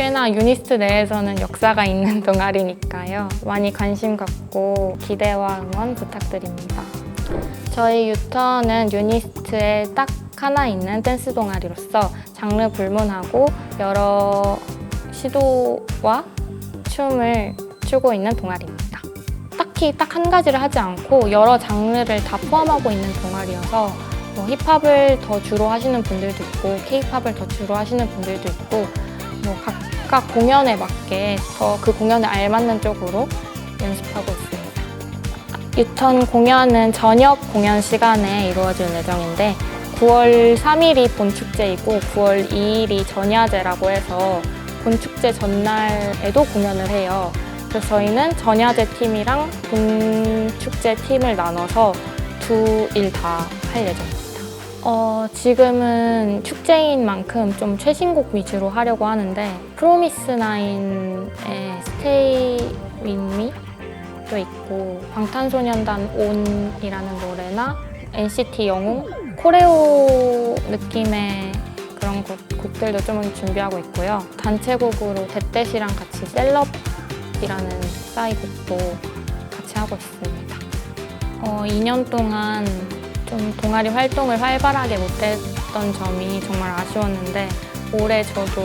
꽤나 유니스트 내에서는 역사가 있는 동아리니까요. 많이 관심 갖고 기대와 응원 부탁드립니다. 저희 유턴은 유니스트에 딱 하나 있는 댄스 동아리로서 장르 불문하고 여러 시도와 춤을 추고 있는 동아리입니다. 딱히 딱 한 가지를 하지 않고 여러 장르를 다 포함하고 있는 동아리여서 뭐 힙합을 더 주로 하시는 분들도 있고 케이팝을 더 주로 하시는 분들도 있고 뭐 각각 공연에 맞게 더 그 공연에 알맞는 쪽으로 연습하고 있습니다. 유턴 공연은 저녁 공연 시간에 이루어질 예정인데 9월 3일이 본축제이고 9월 2일이 전야제라고 해서 본축제 전날에도 공연을 해요. 그래서 저희는 전야제 팀이랑 본축제 팀을 나눠서 두 일 다 할 예정입니다. 어, 지금은 축제인 만큼 좀 최신곡 위주로 하려고 하는데 프로미스 나인의 스테이 윈미 도 있고 방탄소년단 온이라는 노래나 NCT 영웅 코레오 느낌의 그런 곡, 곡들도 좀 준비하고 있고요. 단체곡으로 데떼시랑 같이 셀럽이라는 싸이 곡도 같이 하고 있습니다. 어, 2년 동안 좀 동아리 활동을 활발하게 못했던 점이 정말 아쉬웠는데 올해 저도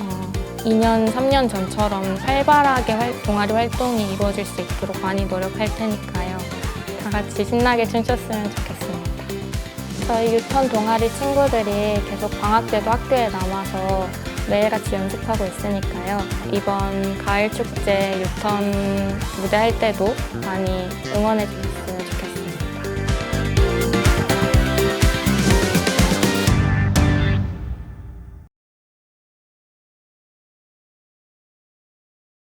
어, 2년, 3년 전처럼 활발하게 활- 동아리 활동이 이루어질 수 있도록 많이 노력할 테니까요. 다 같이 신나게 춤췄으면 좋겠습니다. 저희 유턴 동아리 친구들이 계속 방학 때도 학교에 남아서 매일같이 연습하고 있으니까요. 이번 가을 축제 유턴 무대 할 때도 많이 응원해 주셨으면